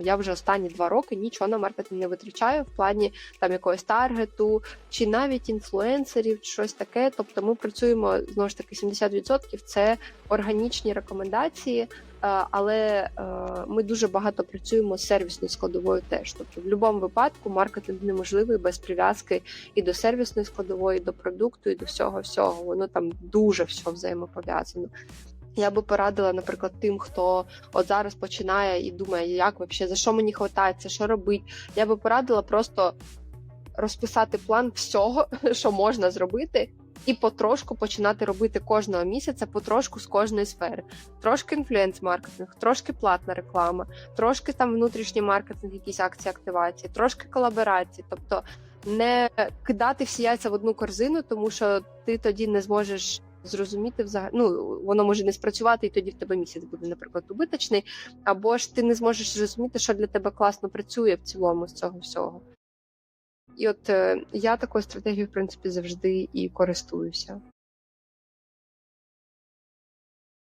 Я вже останні два роки нічого на маркетинг не витрачаю в плані там якогось таргету чи навіть інфлюенсерів, щось таке. Тобто ми працюємо знову ж таки 70% це органічні рекомендації. Е, Але е, ми дуже багато працюємо з сервісною складовою теж. Тобто, в будь-якому випадку маркетинг неможливий без прив'язки і до сервісної складової, і до продукту, і до всього всього. Воно там дуже все взаємопов'язано. Я би порадила, наприклад, тим, хто от зараз починає і думає, як вообще, за що мені хватається, що робити. Я би порадила просто розписати план всього, що можна зробити, і потрошку починати робити кожного місяця, потрошку з кожної сфери. Трошки інфлюенс-маркетинг, трошки платна реклама, трошки там внутрішній маркетинг, якісь акції активації, трошки колаборації. Тобто не кидати всі яйця в одну корзину, тому що ти тоді не зможеш. Зрозуміти взагалі, ну воно може не спрацювати, і тоді в тебе місяць буде, наприклад, убиточний, або ж ти не зможеш зрозуміти, що для тебе класно працює в цілому з цього всього. І от е, я такою стратегією, в принципі, завжди і користуюся.